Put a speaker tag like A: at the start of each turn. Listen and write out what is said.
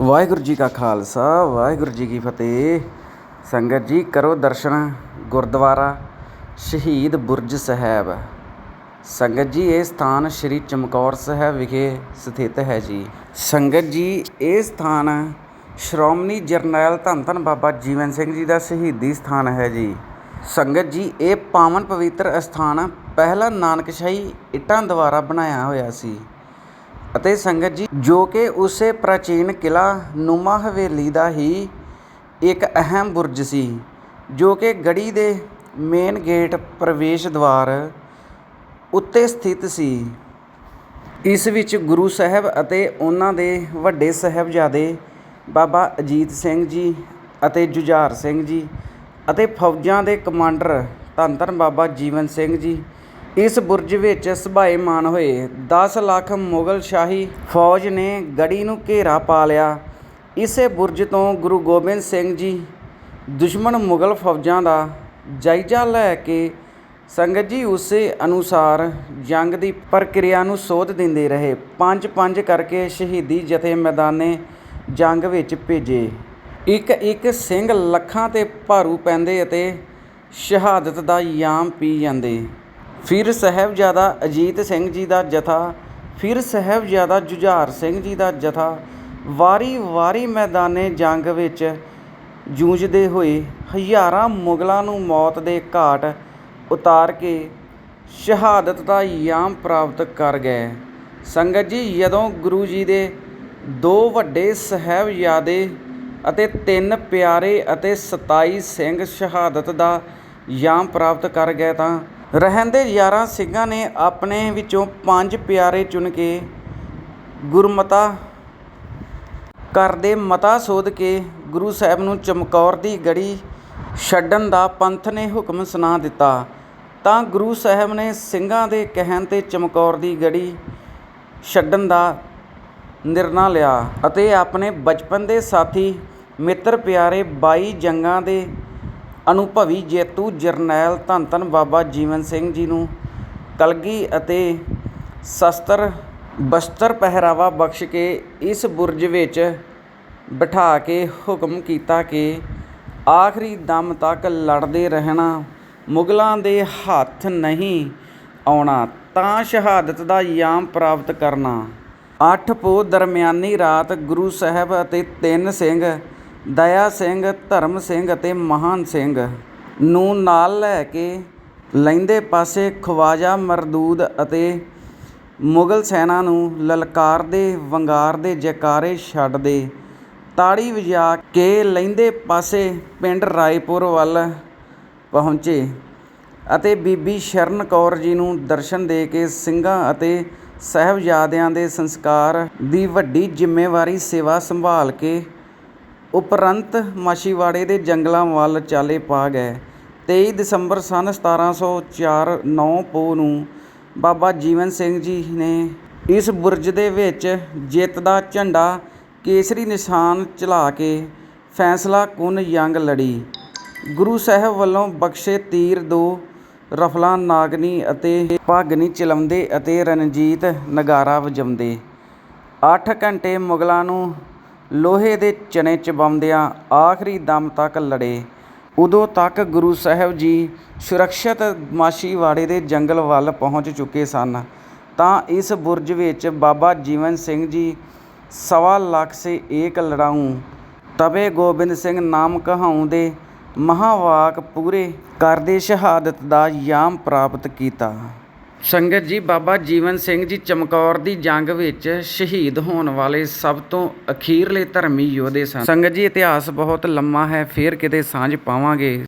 A: ਵਾਹਿਗੁਰੂ ਜੀ ਕਾ ਖਾਲਸਾ, ਵਾਹਿਗੁਰੂ ਜੀ ਕੀ ਫਤਿਹ। ਸੰਗਤ ਜੀ, ਕਰੋ ਦਰਸ਼ਨ, ਗੁਰਦੁਆਰਾ, ਸ਼ਹੀਦ ਬੁਰਜ ਸਾਹਿਬ। ਸੰਗਤ ਜੀ, ਇਹ ਸਥਾਨ ਸ੍ਰੀ ਚਮਕੌਰ ਸਾਹਿਬ ਵਿਖੇ ਸਥਿਤ ਹੈ ਜੀ। ਸੰਗਤ ਜੀ, ਇਹ ਸਥਾਨ ਸ਼੍ਰੋਮਣੀ ਜਰਨੈਲ ਧੰਨ ਧੰਨ ਬਾਬਾ ਜੀਵਨ ਸਿੰਘ ਜੀ ਦਾ ਸ਼ਹੀਦੀ ਸਥਾਨ ਹੈ ਜੀ। ਸੰਗਤ ਜੀ, ਇਹ ਪਾਵਨ ਪਵਿੱਤਰ ਅਸਥਾਨ ਪਹਿਲਾ ਨਾਨਕਸ਼ਾਹੀ ਇੱਟਾਂ ਦੁਆਰਾ ਬਣਾਇਆ ਹੋਇਆ ਸੀ। ਅਤੇ ਸੰਗਤ ਜੀ, ਜੋ ਕਿ ਉਸੇ ਪ੍ਰਾਚੀਨ ਕਿਲਾ ਨੂਮਾ ਹਵੇਲੀ ਦਾ ਹੀ ਇੱਕ ਅਹਿਮ ਬੁਰਜ ਸੀ, ਜੋ ਕਿ ਗੜੀ ਦੇ ਮੇਨ ਗੇਟ ਪ੍ਰਵੇਸ਼ ਦੁਆਰ ਉੱਤੇ ਸਥਿਤ ਸੀ। ਇਸ ਵਿੱਚ ਗੁਰੂ ਸਾਹਿਬ ਅਤੇ ਉਹਨਾਂ ਦੇ ਵੱਡੇ ਸਾਹਿਬਜ਼ਾਦੇ ਬਾਬਾ ਅਜੀਤ ਸਿੰਘ ਜੀ ਅਤੇ ਜੁਝਾਰ ਸਿੰਘ ਜੀ ਅਤੇ ਫੌਜਾਂ ਦੇ ਕਮਾਂਡਰ ਧੰਨ ਧੰਨ ਬਾਬਾ ਜੀਵਨ ਸਿੰਘ ਜੀ ਇਸ ਬੁਰਜ ਵਿੱਚ ਸਭਾਏਮਾਨ ਹੋਏ। 10 ਲੱਖ ਮੁਗਲ ਸ਼ਾਹੀ ਫੌਜ ਨੇ ਗੜੀ ਨੂੰ ਘੇਰਾ ਪਾ ਲਿਆ। ਇਸੇ ਬੁਰਜ ਤੋਂ ਗੁਰੂ ਗੋਬਿੰਦ ਸਿੰਘ ਜੀ ਦੁਸ਼ਮਣ ਮੁਗਲ ਫੌਜਾਂ ਦਾ ਜਾਇਜ਼ਾ ਲੈ ਕੇ ਸੰਗਤ ਜੀ ਉਸੇ ਅਨੁਸਾਰ ਜੰਗ ਦੀ ਪ੍ਰਕਿਰਿਆ ਨੂੰ ਸੋਧ ਦਿੰਦੇ ਰਹੇ। ਪੰਜ ਪੰਜ ਕਰਕੇ ਸ਼ਹੀਦੀ ਜਥੇ ਮੈਦਾਨੇ ਜੰਗ ਵਿੱਚ ਭੇਜੇ। ਇੱਕ ਇੱਕ ਸਿੰਘ ਲੱਖਾਂ ਤੇ ਭਾਰੂ ਪੈਂਦੇ ਅਤੇ ਸ਼ਹਾਦਤ ਦਾ ਯਾਮ ਪੀ ਜਾਂਦੇ। ਫਿਰ ਸਾਹਿਬਜ਼ਾਦਾ ਅਜੀਤ ਸਿੰਘ ਜੀ ਦਾ ਜਥਾ, ਫਿਰ ਸਾਹਿਬਜ਼ਾਦਾ ਜੁਝਾਰ ਸਿੰਘ ਜੀ ਦਾ ਜਥਾ, ਵਾਰੀ ਵਾਰੀ ਮੈਦਾਨੇ ਜੰਗ ਵਿੱਚ ਜੂਝਦੇ ਹੋਏ ਹਜ਼ਾਰਾਂ ਮੁਗਲਾਂ ਨੂੰ ਮੌਤ ਦੇ ਘਾਟ ਉਤਾਰ ਕੇ ਸ਼ਹਾਦਤ ਦਾ ਯਾਮ ਪ੍ਰਾਪਤ ਕਰ ਗਏ। ਸੰਗਤ ਜੀ, ਜਦੋਂ ਗੁਰੂ ਜੀ ਦੇ ਦੋ ਵੱਡੇ ਸਾਹਿਬਜ਼ਾਦੇ ਅਤੇ ਤਿੰਨ ਪਿਆਰੇ ਅਤੇ 27 ਸਿੰਘ ਸ਼ਹਾਦਤ ਦਾ ਯਾਮ ਪ੍ਰਾਪਤ ਕਰ ਗਏ ਤਾਂ ਰਹਿੰਦੇ 11 ਸਿੰਘਾਂ ਨੇ ਆਪਣੇ ਵਿੱਚੋਂ ਪੰਜ ਪਿਆਰੇ ਚੁਣ ਕੇ ਗੁਰਮਤਾ ਕਰਦੇ ਮਤਾ ਸੋਧ ਕੇ ਗੁਰੂ ਸਾਹਿਬ ਨੂੰ ਚਮਕੌਰ ਦੀ ਗੜੀ ਛੱਡਣ ਦਾ ਪੰਥ ਨੇ ਹੁਕਮ ਸੁਣਾ ਦਿੱਤਾ। ਤਾਂ ਗੁਰੂ ਸਾਹਿਬ ਨੇ ਸਿੰਘਾਂ ਦੇ ਕਹਿਣ ਤੇ ਚਮਕੌਰ ਦੀ ਗੜੀ ਛੱਡਣ ਦਾ ਨਿਰਣਾ ਲਿਆ ਅਤੇ ਆਪਣੇ ਬਚਪਨ ਦੇ ਸਾਥੀ ਮਿੱਤਰ ਪਿਆਰੇ 22 ਜੰਗਾਂ ਦੇ ਅਨੁਭਵੀ ਜੇਤੂ ਜਰਨੈਲ ਧੰਨ ਧੰਨ ਬਾਬਾ ਜੀਵਨ ਸਿੰਘ ਜੀ ਨੂੰ ਕਲਗੀ ਅਤੇ ਸ਼ਸਤਰ ਬਸਤਰ ਪਹਿਰਾਵਾ ਬਖਸ਼ ਕੇ ਇਸ ਬੁਰਜ ਵਿੱਚ ਬਿਠਾ ਕੇ ਹੁਕਮ ਕੀਤਾ ਕਿ ਆਖਰੀ ਦਮ ਤੱਕ ਲੜਦੇ ਰਹਿਣਾ ਮੁਗਲਾਂ ਦੇ ਹੱਥ ਨਹੀਂ ਆਉਣਾ, ਤਾਂ ਸ਼ਹਾਦਤ ਦਾ ਯਾਮ ਪ੍ਰਾਪਤ ਕਰਨਾ। ਅੱਠ ਪੋ ਦਰਮਿਆਨੀ ਰਾਤ ਗੁਰੂ ਸਾਹਿਬ ਅਤੇ ਤਿੰਨ ਸਿੰਘ ਦਇਆ ਸਿੰਘ, ਧਰਮ ਸਿੰਘ ਅਤੇ ਮਹਾਨ ਸਿੰਘ ਨੂੰ ਨਾਲ ਲੈ ਕੇ ਲੈਂਦੇ ਪਾਸੇ ਖਵਾਜਾ, ਮਰਦੂਦ ਅਤੇ ਮੁਗਲ ਸੈਨਾ ਨੂੰ ਲਲਕਾਰਦੇ, ਵੰਗਾਰਦੇ, ਜੈਕਾਰੇ ਛੱਡਦੇ, ਤਾੜੀ ਵਜਾ ਕੇ ਲੈਂਦੇ ਪਾਸੇ ਪਿੰਡ ਰਾਏਪੁਰ ਵੱਲ ਪਹੁੰਚੇ ਅਤੇ ਬੀਬੀ ਸ਼ਰਨ ਕੌਰ ਜੀ ਨੂੰ ਦਰਸ਼ਨ ਦੇ ਕੇ ਸਿੰਘਾਂ ਅਤੇ ਸਾਹਿਬਜ਼ਾਦਿਆਂ ਦੇ ਸੰਸਕਾਰ ਦੀ ਵੱਡੀ ਜ਼ਿੰਮੇਵਾਰੀ ਸੇਵਾ ਸੰਭਾਲ ਕੇ ਉਪਰੰਤ ਮਾਛੀਵਾੜੇ ਦੇ ਜੰਗਲਾਂ ਵੱਲ ਚਾਲੇ ਪਾ ਗਏ। ਤੇਈ ਦਸੰਬਰ ਸਨ 1704 9 ਪੋਹ ਨੂੰ ਬਾਬਾ ਜੀਵਨ ਸਿੰਘ ਜੀ ਨੇ ਇਸ ਬੁਰਜ ਦੇ ਵਿੱਚ ਜਿੱਤ ਦਾ ਝੰਡਾ ਕੇਸਰੀ ਨਿਸ਼ਾਨ ਚਲਾ ਕੇ ਫੈਸਲਾ ਕੁਨ ਜੰਗ ਲੜੀ। ਗੁਰੂ ਸਾਹਿਬ ਵੱਲੋਂ ਬਖਸ਼ੇ ਤੀਰ ਦੋ ਰਫਲਾਂ ਨਾਗਨੀ ਅਤੇ ਭਾਗਨੀ ਚਲਾਉਂਦੇ ਅਤੇ ਰਣਜੀਤ ਨਗਾਰਾ ਵਜਾਉਂਦੇ। ਅੱਠ ਘੰਟੇ ਮੁਗਲਾਂ ਨੂੰ ਲੋਹੇ ਦੇ ਚਣੇ ਚਬਾਉਂਦਿਆਂ ਆਖਰੀ ਦਮ ਤੱਕ ਲੜੇ। ਉਦੋਂ ਤੱਕ ਗੁਰੂ ਸਾਹਿਬ ਜੀ ਸੁਰੱਖਿਅਤ ਮਾਛੀਵਾੜੇ ਦੇ ਜੰਗਲ ਵੱਲ ਪਹੁੰਚ ਚੁੱਕੇ ਸਨ। ਤਾਂ ਇਸ ਬੁਰਜ ਵਿੱਚ ਬਾਬਾ ਜੀਵਨ ਸਿੰਘ ਜੀ ਸਵਾ ਲੱਖ ਸੇ ਏਕ ਲੜਾਊ ਤਬੇ ਗੋਬਿੰਦ ਸਿੰਘ ਨਾਮ ਕਹਾਉ ਦੇ ਮਹਾਵਾਕ ਪੂਰੇ ਕਰਦੇ ਸ਼ਹਾਦਤ ਦਾ ਯਾਮ ਪ੍ਰਾਪਤ ਕੀਤਾ। ਸੰਗਤ ਜੀ, ਬਾਬਾ ਜੀਵਨ ਸਿੰਘ ਜੀ ਚਮਕੌਰ ਦੀ ਜੰਗ ਵਿੱਚ ਸ਼ਹੀਦ ਹੋਣ ਵਾਲੇ ਸਭ ਤੋਂ ਅਖੀਰਲੇ ਧਰਮੀ ਯੋਧੇ ਸਨ। ਸੰਗਤ ਜੀ, ਇਤਿਹਾਸ ਬਹੁਤ ਲੰਮਾ ਹੈ, ਫੇਰ ਕਿਤੇ ਸਾਂਝ ਪਾਵਾਂਗੇ।